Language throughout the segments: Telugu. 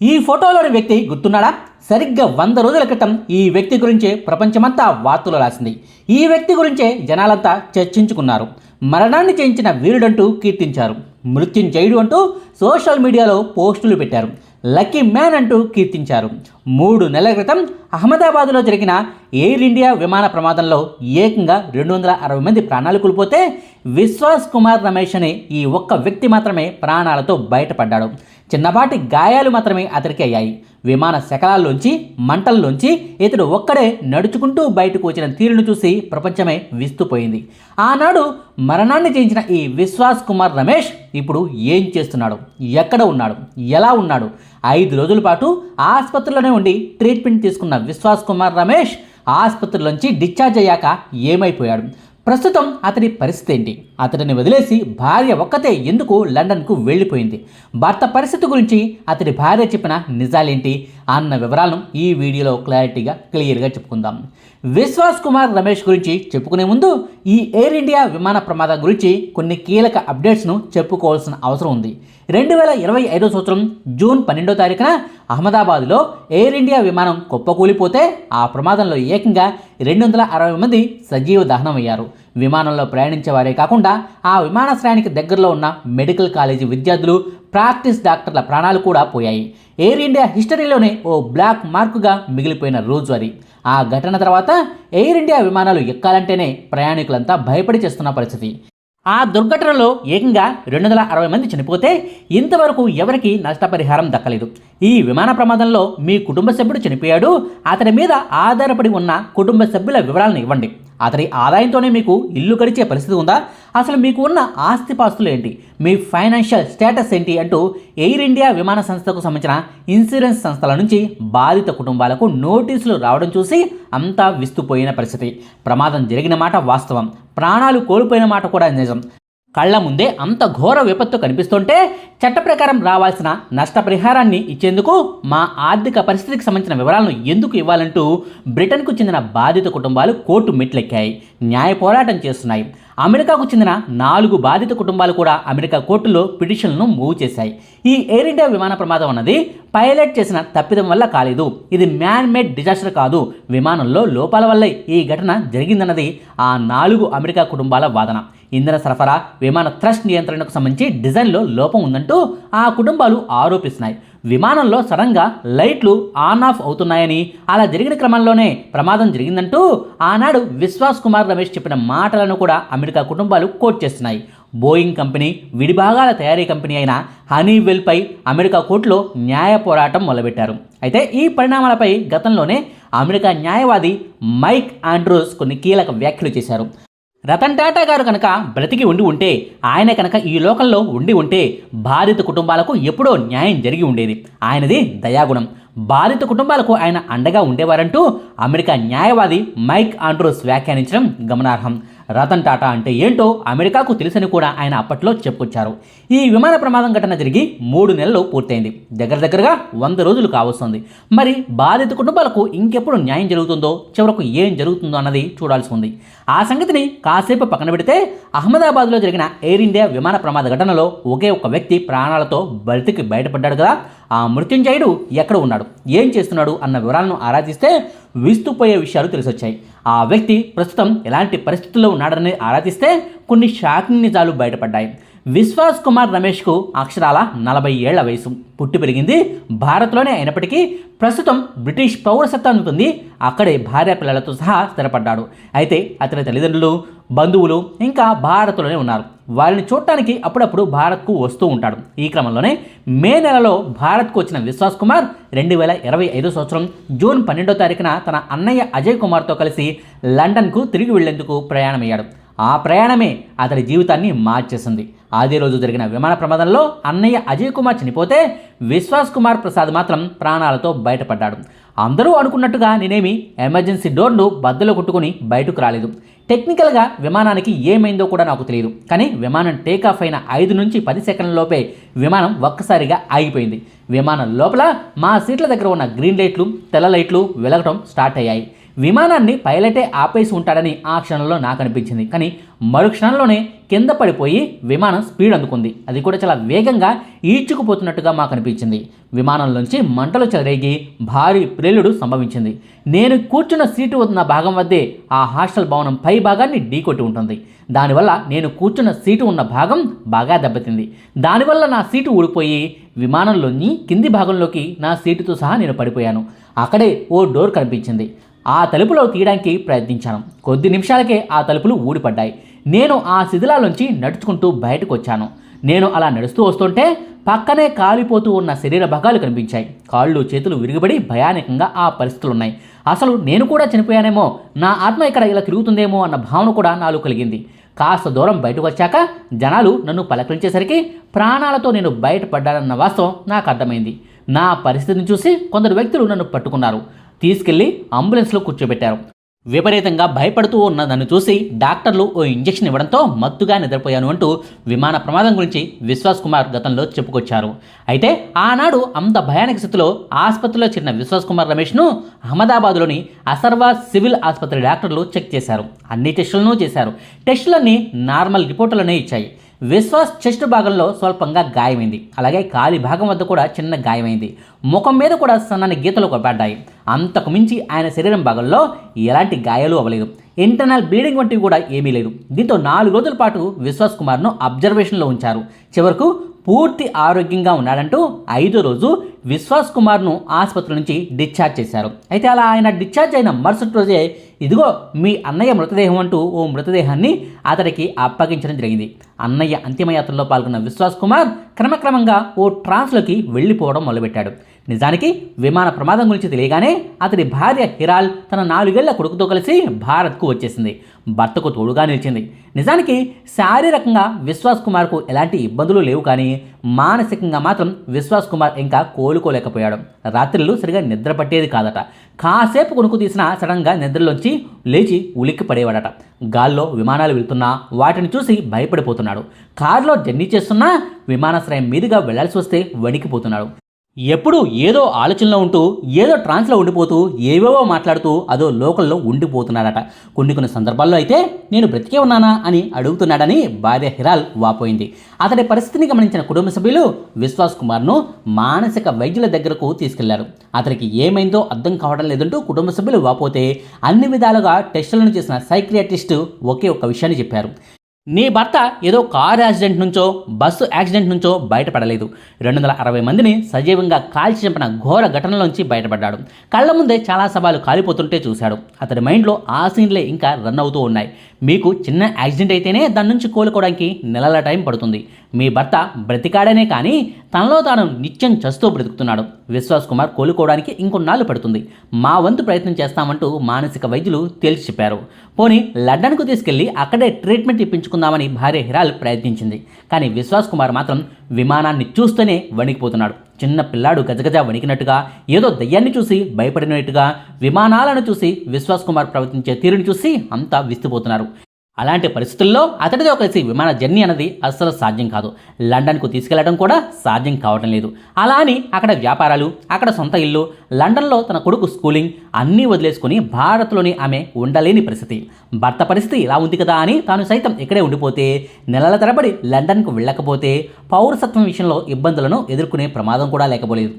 ఈ ఫోటోలోని వ్యక్తి గుర్తున్నాడా? సరిగ్గా వంద రోజుల క్రితం ఈ వ్యక్తి గురించే ప్రపంచమంతా వార్తలు రాసింది. ఈ వ్యక్తి గురించే జనాలంతా చర్చించుకున్నారు. మరణాన్ని చేయించిన వీరుడంటూ కీర్తించారు. మృత్యుంజయుడు అంటూ సోషల్ మీడియాలో పోస్టులు పెట్టారు. లక్కీ మ్యాన్ అంటూ కీర్తించారు. మూడు నెలల క్రితం అహ్మదాబాద్లో జరిగిన ఎయిర్ ఇండియా విమాన ప్రమాదంలో ఏకంగా రెండు వందల అరవై మంది ప్రాణాలు కోల్పోతే విశ్వాస్ కుమార్ రమేష్ అనే ఈ ఒక్క వ్యక్తి మాత్రమే ప్రాణాలతో బయటపడ్డాడు. చిన్నపాటి గాయాలు మాత్రమే అతనికి అయ్యాయి. విమాన శకలాల్లోంచి మంటల్లోంచి ఇతడు ఒక్కడే నడుచుకుంటూ బయటకు వచ్చిన తీరును చూసి ప్రపంచమే విస్తుపోయింది. ఆనాడు మరణాన్ని చేయించిన ఈ విశ్వాస్ కుమార్ రమేష్ ఇప్పుడు ఏం చేస్తున్నాడు? ఎక్కడ ఉన్నాడు? ఎలా ఉన్నాడు? ఐదు రోజుల పాటు ఆసుపత్రిలోనే ఉండి ట్రీట్మెంట్ తీసుకున్న విశ్వాస్ కుమార్ రమేష్ ఆసుపత్రిలోంచి డిశ్చార్జ్ అయ్యాక ఏమైపోయాడు? ప్రస్తుతం అతడి పరిస్థితి ఏంటి? అతడిని వదిలేసి భార్య ఒక్కతే ఎందుకు లండన్కు వెళ్ళిపోయింది? భర్త పరిస్థితి గురించి అతడి భార్య చెప్పిన నిజాలేంటి? అన్న వివరాలను ఈ వీడియోలో క్లారిటీగా క్లియర్గా చెప్పుకుందాం. విశ్వాస్ కుమార్ రమేష్ గురించి చెప్పుకునే ముందు ఈ ఎయిర్ ఇండియా విమాన ప్రమాదం గురించి కొన్ని కీలక అప్డేట్స్ను చెప్పుకోవాల్సిన అవసరం ఉంది. రెండు వేల ఇరవై ఐదో సంవత్సరం జూన్ పన్నెండో తారీఖున అహ్మదాబాద్లో ఎయిర్ ఇండియా విమానం కుప్పకూలిపోతే ఆ ప్రమాదంలో ఏకంగా రెండు వందల అరవై మంది సజీవ దహనమయ్యారు. విమానంలో ప్రయాణించే వారే కాకుండా ఆ విమానాశ్రయానికి దగ్గరలో ఉన్న మెడికల్ కాలేజీ విద్యార్థులు ప్రాక్టీస్ డాక్టర్ల ప్రాణాలు కూడా పోయాయి. ఎయిర్ ఇండియా హిస్టరీలోనే ఓ బ్లాక్ మార్కుగా మిగిలిపోయిన రోజు అది. ఆ ఘటన తర్వాత ఎయిర్ ఇండియా విమానాలు ఎక్కాలంటేనే ప్రయాణికులంతా భయపడి చేస్తున్న పరిస్థితి. ఆ దుర్ఘటనలో ఏకంగా రెండు వందల అరవై మంది చనిపోతే ఇంతవరకు ఎవరికీ నష్టపరిహారం దక్కలేదు. ఈ విమాన ప్రమాదంలో మీ కుటుంబ సభ్యుడు చనిపోయాడు. అతని మీద ఆధారపడి ఉన్న కుటుంబ సభ్యుల వివరాలను ఇవ్వండి. అతని ఆదాయంతోనే మీకు ఇల్లు గడిచే పరిస్థితి ఉందా? అసలు మీకు ఉన్న ఆస్తిపాస్తులు ఏంటి? మీ ఫైనాన్షియల్ స్టేటస్ ఏంటి అంటూ ఎయిర్ ఇండియా విమాన సంస్థకు సంబంధించిన ఇన్సూరెన్స్ సంస్థల నుంచి బాధిత కుటుంబాలకు నోటీసులు రావడం చూసి అంతా విస్తుపోయిన పరిస్థితి. ప్రమాదం జరిగిన మాట వాస్తవం. ప్రాణాలు కోల్పోయిన మాట కూడా నిజం. కళ్ళ ముందే అంత ఘోర విపత్తు కనిపిస్తుంటే చట్ట ప్రకారం రావాల్సిన నష్టపరిహారాన్ని ఇచ్చేందుకు మా ఆర్థిక పరిస్థితికి సంబంధించిన వివరాలను ఎందుకు ఇవ్వాలంటూ బ్రిటన్కు చెందిన బాధిత కుటుంబాలు కోర్టు మెట్లెక్కాయి. న్యాయ పోరాటం చేస్తున్నాయి. అమెరికాకు చెందిన నాలుగు బాధిత కుటుంబాలు కూడా అమెరికా కోర్టులో పిటిషన్లను మూవ్ చేశాయి. ఈ ఎయిర్ ఇండియా విమాన ప్రమాదం అన్నది పైలట్ చేసిన తప్పిదం వల్ల కాలేదు. ఇది మ్యాన్ మేడ్ డిజాస్టర్ కాదు. విమానంలో లోపాల వల్లే ఈ ఘటన జరిగిందన్నది ఆ నాలుగు అమెరికా కుటుంబాల వాదన. ఇంధన సరఫరా విమాన థ్రస్ట్ నియంత్రణకు సంబంధించి డిజైన్లో లోపం ఉందంటూ ఆ కుటుంబాలు ఆరోపిస్తున్నాయి. విమానంలో సడన్గా లైట్లు ఆన్ ఆఫ్ అవుతున్నాయని అలా జరిగిన క్రమంలోనే ప్రమాదం జరిగిందంటూ ఆనాడు విశ్వాస్ కుమార్ రమేష్ చెప్పిన మాటలను కూడా అమెరికా కుటుంబాలు కోట్ చేస్తున్నాయి. బోయింగ్ కంపెనీ విడిభాగాల తయారీ కంపెనీ అయిన హనీవెల్పై అమెరికా కోర్టులో న్యాయ పోరాటం మొదలుపెట్టారు. అయితే ఈ పరిణామాలపై గతంలోనే అమెరికా న్యాయవాది మైక్ ఆండ్రూస్ కొన్ని కీలక వ్యాఖ్యలు చేశారు. రతన్ టాటా గారు కనుక బ్రతికి ఉండి ఉంటే ఆయన కనుక ఈ లోకంలో ఉండి ఉంటే బాధిత కుటుంబాలకు ఎప్పుడో న్యాయం జరిగి ఉండేది. ఆయనది దయాగుణం. బాధిత కుటుంబాలకు ఆయన అండగా ఉండేవారంటూ అమెరికా న్యాయవాది మైక్ ఆండ్రూస్ వ్యాఖ్యానించడం గమనార్హం. రతన్ టాటా అంటే ఏంటో అమెరికాకు తెలుసని కూడా ఆయన అప్పట్లో చెప్పుకొచ్చారు. ఈ విమాన ప్రమాదం ఘటన జరిగి మూడు నెలలు పూర్తయింది. దగ్గర దగ్గరగా వంద రోజులు కావస్తుంది. మరి బాధిత కుటుంబాలకు ఇంకెప్పుడు న్యాయం జరుగుతుందో చివరకు ఏం జరుగుతుందో అన్నది చూడాల్సి ఉంది. ఆ సంగతిని కాసేపు పక్కన పెడితే అహ్మదాబాద్లో జరిగిన ఎయిర్ ఇండియా విమాన ప్రమాద ఘటనలో ఒకే ఒక వ్యక్తి ప్రాణాలతో బతికి బయటపడ్డాడు కదా. ఆ మృత్యుంజయుడు ఎక్కడ ఉన్నాడు? ఏం చేస్తున్నాడు? అన్న వివరాలను ఆరాధిస్తే విస్తుపోయే విషయాలు తెలిసొచ్చాయి. ఆ వ్యక్తి ప్రస్తుతం ఎలాంటి పరిస్థితుల్లో ఉన్నాడని ఆరాధిస్తే కొన్ని షాకింగ్ నిజాలు బయటపడ్డాయి. విశ్వాస్ కుమార్ రమేష్కు అక్షరాల నలభై ఏళ్ళ వయసు. పుట్టి పెరిగింది భారత్లోనే అయినప్పటికీ ప్రస్తుతం బ్రిటిష్ పౌరసత్వాన్ని పొంది అక్కడే భార్య పిల్లలతో సహా స్థిరపడ్డాడు. అయితే అతని తల్లిదండ్రులు బంధువులు ఇంకా భారత్లోనే ఉన్నారు. వారిని చూడటానికి అప్పుడప్పుడు భారత్కు వస్తూ ఉంటాడు. ఈ క్రమంలోనే మే నెలలో భారత్కు వచ్చిన విశ్వాస్ కుమార్ రెండు వేల ఇరవై ఐదో సంవత్సరం జూన్ పన్నెండో తారీఖున తన అన్నయ్య అజయ్ కుమార్తో కలిసి లండన్కు తిరిగి వెళ్ళేందుకు ప్రయాణమయ్యాడు. ఆ ప్రయాణమే అతడి జీవితాన్ని మార్చేసింది. అదే రోజు జరిగిన విమాన ప్రమాదంలో అన్నయ్య అజయ్ కుమార్ చనిపోతే విశ్వాస్ కుమార్ ప్రసాద్ మాత్రం ప్రాణాలతో బయటపడ్డాడు. అందరూ అనుకున్నట్టుగా నేనేమి ఎమర్జెన్సీ డోర్ను బద్దలు కొట్టుకుని బయటకు రాలేదు. టెక్నికల్గా విమానానికి ఏమైందో కూడా నాకు తెలియదు కానీ విమానం టేకాఫ్ అయిన ఐదు నుంచి పది సెకండ్లలోపే విమానం ఒక్కసారిగా ఆగిపోయింది. విమానం లోపల మా సీట్ల దగ్గర ఉన్న గ్రీన్ లైట్లు తెల్ల లైట్లు వెలగటం స్టార్ట్ అయ్యాయి. విమానాన్ని పైలటే ఆపేసి ఉంటాడని ఆ క్షణంలో నాకు అనిపించింది. కానీ మరు క్షణంలోనే కింద పడిపోయి విమానం స్పీడ్ అందుకుంది. అది కూడా చాలా వేగంగా ఈడ్చుకుపోతున్నట్టుగా మాకు అనిపించింది. విమానంలోంచి మంటలు చెలరేగి భారీ ప్రేలుడు సంభవించింది. నేను కూర్చున్న సీటు ఉన్న భాగం వద్దే ఆ హాస్టల్ భవనం పై భాగాన్ని ఢీకొట్టి ఉంటుంది. దానివల్ల నేను కూర్చున్న సీటు ఉన్న భాగం బాగా దెబ్బతింది. దానివల్ల నా సీటు ఊడిపోయి విమానంలోని కింది భాగంలోకి నా సీటుతో సహా నేను పడిపోయాను. అక్కడే ఓ డోర్ కనిపించింది. ఆ తలుపులో తీయడానికి ప్రయత్నించాను. కొద్ది నిమిషాలకే ఆ తలుపులు ఊడిపడ్డాయి. నేను ఆ శిథిలాలోంచి నడుచుకుంటూ బయటకు వచ్చాను నేను అలా నడుస్తూ వస్తుంటే పక్కనే కాలిపోతూ ఉన్న శరీర భాగాలు కనిపించాయి. కాళ్ళు చేతులు విరిగిబడి భయానకంగా ఆ పరిస్థితులు ఉన్నాయి అసలు నేను కూడా చనిపోయానేమో నా ఆత్మ ఇక్కడ ఇలా తిరుగుతుందేమో అన్న భావన కూడా నాలో కలిగింది. కాస్త దూరం బయటకు వచ్చాక జనాలు నన్ను పలకరించేసరికి ప్రాణాలతో నేను బయటపడ్డానన్న వాస్తవం నాకు అర్థమైంది. నా పరిస్థితిని చూసి కొందరు వ్యక్తులు నన్ను పట్టుకున్నారు. తీసుకెళ్ళి అంబులెన్స్లో కూర్చోబెట్టారు. విపరీతంగా భయపడుతూ ఉన్న నన్ను చూసి డాక్టర్లు ఓ ఇంజెక్షన్ ఇవ్వడంతో మత్తుగా నిద్రపోయాను అంటూ విమాన ప్రమాదం గురించి విశ్వాస్ కుమార్ గతంలో చెప్పుకొచ్చారు. అయితే ఆనాడు అంత భయానక స్థితిలో ఆసుపత్రిలో చేరిన విశ్వాస్ కుమార్ రమేష్ను అహ్మదాబాద్లోని అసర్వా సివిల్ ఆసుపత్రి డాక్టర్లు చెక్ చేశారు. అన్ని టెస్టులను చేశారు. టెస్టులన్నీ నార్మల్ రిపోర్టులనే ఇచ్చాయి. విశ్వాస్ చెస్ట్ భాగంలో స్వల్పంగా గాయమైంది. అలాగే కాలి భాగం వద్ద కూడా చిన్న గాయమైంది. ముఖం మీద కూడా సన్నని గీతలు పడ్డాయి అంతకు మించి ఆయన శరీరం భాగంలో ఎలాంటి గాయాలు అవ్వలేదు. ఇంటర్నల్ బ్లీడింగ్ వంటివి కూడా ఏమీ లేదు దీంతో నాలుగు రోజుల పాటు విశ్వాస్ కుమార్ను అబ్జర్వేషన్లో ఉంచారు. చివరకు పూర్తి ఆరోగ్యంగా ఉన్నాడంటూ ఐదో రోజు విశ్వాస్ కుమార్ను ఆసుపత్రి నుంచి డిశ్చార్జ్ చేశారు. అయితే అలా ఆయన డిశ్చార్జ్ అయిన మరుసటి రోజే ఇదిగో మీ అన్నయ్య మృతదేహం అంటూ ఓ మృతదేహాన్ని అతడికి అప్పగించడం జరిగింది. అన్నయ్య అంతిమయాత్రలో పాల్గొన్న విశ్వాస్ కుమార్ క్రమక్రమంగా ఓ ట్రాన్స్లోకి వెళ్ళిపోవడం మొదలుపెట్టాడు. నిజానికి విమాన ప్రమాదం గురించి తెలియగానే అతడి భార్య హిరాల్ తన నాలుగేళ్ళ కొడుకుతో కలిసి భారత్కు వచ్చేసింది. భర్తకు తోడుగా నిలిచింది. నిజానికి శారీరకంగా విశ్వాస్ కుమార్కు ఎలాంటి ఇబ్బందులు లేవు కానీ మానసికంగా మాత్రం విశ్వాస్ కుమార్ ఇంకా కోలుకోలేకపోయాడు. రాత్రులు సరిగా నిద్ర పట్టేది కాదట. కాసేపు కొనుక్కు తీసినా సడన్గా నిద్రలోంచి లేచి ఉలిక్కి పడేవాడట. గాల్లో విమానాలు వెళ్తున్నా వాటిని చూసి భయపడిపోతున్నాడు. కారులో జర్నీ చేస్తున్నా విమానాశ్రయం మీదుగా వెళ్ళాల్సి వస్తే వణికిపోతున్నాడు. ఎప్పుడూ ఏదో ఆలోచనలో ఉంటూ ఏదో ట్రాన్స్లో ఉండిపోతూ ఏవేవో మాట్లాడుతూ అదో లోకల్లో ఉండిపోతున్నాడట. కొన్ని కొన్ని సందర్భాల్లో అయితే నేను బ్రతికే ఉన్నానా అని అడుగుతున్నాడని భార్య హిరాల్ వాపోయింది. అతడి పరిస్థితిని గమనించిన కుటుంబ సభ్యులు విశ్వాస్ కుమార్ను మానసిక వైద్యుల దగ్గరకు తీసుకెళ్ళారు. అతనికి ఏమైందో అర్థం కావడం లేదంటూ కుటుంబ సభ్యులు వాపోతే అన్ని విధాలుగా టెస్టులను చేసిన సైక్రియాటిస్ట్ ఒకే ఒక్క విషయాన్ని చెప్పారు. నీ భర్త ఏదో కారు యాక్సిడెంట్ నుంచో బస్సు యాక్సిడెంట్ నుంచో బయటపడలేదు. రెండు వందల అరవై మందిని సజీవంగా కాల్చి చంపిన ఘోర ఘటనలోంచి బయటపడ్డాడు. కళ్ళ ముందే చాలా సవాలు కాలిపోతుంటే చూశాడు. అతడి మైండ్లో ఆ సీన్లే ఇంకా రన్ అవుతూ ఉన్నాయి. మీకు చిన్న యాక్సిడెంట్ అయితేనే దాని నుంచి కోలుకోవడానికి నెలల టైం పడుతుంది. మీ భర్త బ్రతికాడనే కానీ తనలో తాను నిత్యం చస్తూ బ్రతుకుతున్నాడు. విశ్వాస్ కుమార్ కోలుకోవడానికి ఇంకొన్నాళ్ళు పడుతుంది. మా వంతు ప్రయత్నం చేస్తామంటూ మానసిక వైద్యులు తేల్చి చెప్పారు. పోనీ లండన్కు తీసుకెళ్ళి అక్కడే ట్రీట్మెంట్ తీసుకుందామని భార్య హిరాల్ ప్రయత్నించింది. కానీ విశ్వాస్ కుమార్ మాత్రం విమానాన్ని చూస్తూనే వణికిపోతున్నాడు. చిన్న పిల్లాడు గజగజ వణికినట్టుగా ఏదో దయ్యాన్ని చూసి భయపడినట్టుగా విమానాలను చూసి విశ్వాస్ కుమార్ ప్రవర్తించే తీరుని చూసి అంతా విస్తుపోతున్నారు. అలాంటి పరిస్థితుల్లో అతడితో కలిసి విమాన జర్నీ అన్నది అస్సలు సాధ్యం కాదు. లండన్కు తీసుకెళ్ళడం కూడా సాధ్యం కావటం లేదు. అలా అని అక్కడ వ్యాపారాలు అక్కడ సొంత ఇల్లు లండన్లో తన కొడుకు స్కూలింగ్ అన్నీ వదిలేసుకుని భారత్లోని ఆమె ఉండలేని పరిస్థితి. భర్త పరిస్థితి ఇలా ఉంది కదా అని తాను సైతం ఇక్కడే ఉండిపోతే నెలల తరబడి లండన్కు వెళ్ళకపోతే పౌరసత్వం విషయంలో ఇబ్బందులను ఎదుర్కొనే ప్రమాదం కూడా లేకపోలేదు.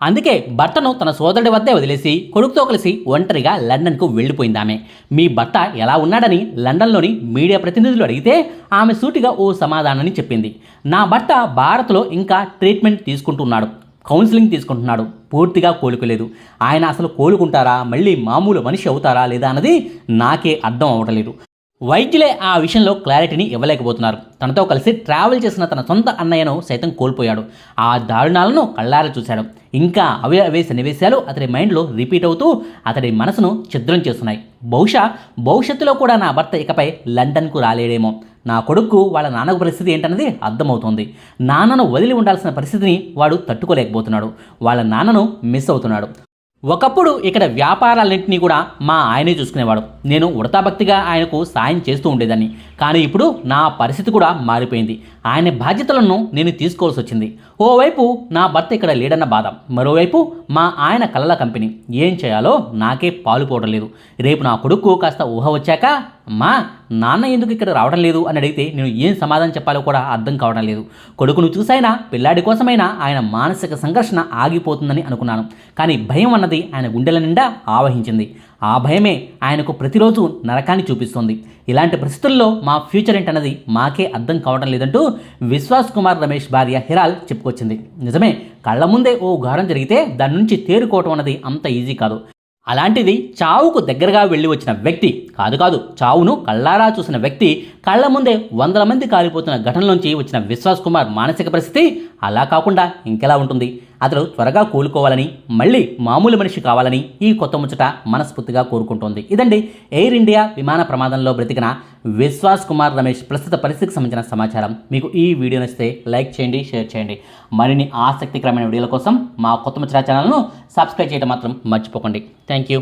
అందుకే భర్తను తన సోదరుడి వద్దే వదిలేసి కొడుకుతో కలిసి ఒంటరిగా లండన్కు వెళ్ళిపోయింది ఆమె మీ భర్త ఎలా ఉన్నాడని లండన్లోని మీడియా ప్రతినిధులు అడిగితే ఆమె సూటిగా ఓ సమాధానాన్ని చెప్పింది. నా భర్త భారత్లో ఇంకా ట్రీట్మెంట్ తీసుకుంటున్నాడు. కౌన్సిలింగ్ తీసుకుంటున్నాడు. పూర్తిగా కోలుకోలేదు. ఆయన అసలు కోలుకుంటారా? మళ్ళీ మామూలు మనిషి అవుతారా లేదా అన్నది నాకే అర్థం అవ్వటలేదు వైద్యులే ఆ విషయంలో క్లారిటీని ఇవ్వలేకపోతున్నారు. తనతో కలిసి ట్రావెల్ చేసిన తన సొంత అన్నయ్యను సైతం కోల్పోయాడు. ఆ దారుణాలను కళ్ళారా చూశాడు. ఇంకా అవే అవే సన్నివేశాలు అతడి మైండ్లో రిపీట్ అవుతూ అతడి మనసును ఛిద్రం చేస్తున్నాయి. బహుశా భవిష్యత్తులో కూడా నా భర్త ఇకపై లండన్కు రాలేడేమో. నా కొడుకు వాళ్ళ నాన్న పరిస్థితి ఏంటన్నది అర్థమవుతోంది. నాన్నను వదిలి ఉండాల్సిన పరిస్థితిని వాడు తట్టుకోలేకపోతున్నాడు. వాళ్ళ నాన్నను మిస్ అవుతున్నాడు. ఒకప్పుడు ఇక్కడ వ్యాపారాలన్నింటినీ కూడా మా ఆయనే చూసుకునేవాడు. నేను ఉడతాభక్తిగా ఆయనకు సాయం చేస్తూ ఉండేదాన్ని. కానీ ఇప్పుడు నా పరిస్థితి కూడా మారిపోయింది. ఆయన బాధ్యతలను నేను తీసుకోవాల్సి వచ్చింది. ఓవైపు నా భర్త ఇక్కడ లేడన్న బాధ. మరోవైపు మా ఆయన కలల కంపెనీ. ఏం చేయాలో నాకే పాలుపోవడం లేదు. రేపు నా కొడుకు కాస్త ఊహ వచ్చాక అమ్మా నాన్న ఎందుకు ఇక్కడ రావడం లేదు? అని అడిగితే నేను ఏం సమాధానం చెప్పాలో కూడా అర్థం కావడం లేదు. కొడుకును చూసైనా పిల్లాడి కోసమైనా ఆయన మానసిక సంఘర్షణ ఆగిపోతుందని అనుకున్నాను. కానీ భయం అన్నది ఆయన గుండెల నిండా ఆవహించింది. ఆ భయమే ఆయనకు ప్రతిరోజు నరకాన్ని చూపిస్తుంది. ఇలాంటి పరిస్థితుల్లో మా ఫ్యూచర్ ఏంటన్నది మాకే అర్థం కావడం లేదంటూ విశ్వాస్ కుమార్ రమేష్ భార్య హిరాల్ చెప్పుకొచ్చింది. నిజమే కళ్ళ ముందే ఓ ఘోరం జరిగితే దాని నుంచి తేరుకోవటం అన్నది అంత ఈజీ కాదు. అలాంటిది చావుకు దగ్గరగా వెళ్ళి వచ్చిన వ్యక్తి కాదు కాదు చావును కళ్ళారా చూసిన వ్యక్తి కళ్ళ ముందే వందల మంది కాలిపోతున్న ఘటనలోంచి వచ్చిన విశ్వాస్ కుమార్ మానసిక పరిస్థితి అలా కాకుండా ఇంకెలా ఉంటుంది? అతడు త్వరగా కోలుకోవాలని మళ్ళీ మామూలు మనిషి కావాలని ఈ కొత్త ముచ్చట మనస్ఫూర్తిగా కోరుకుంటోంది. ఇదండి ఎయిర్ ఇండియా విమాన ప్రమాదంలో బ్రతికిన విశ్వాస్ కుమార్ రమేష్. ప్రస్తుత పరిస్థితికి సంబంధించిన సమాచారం మీకు ఈ వీడియో నచ్చితే లైక్ చేయండి షేర్ చేయండి. మరిన్ని ఆసక్తికరమైన వీడియోల కోసం మా కొత్త ముచ్చట ఛానల్ను సబ్స్క్రైబ్ చేయడం మాత్రం మర్చిపోకండి. Thank you.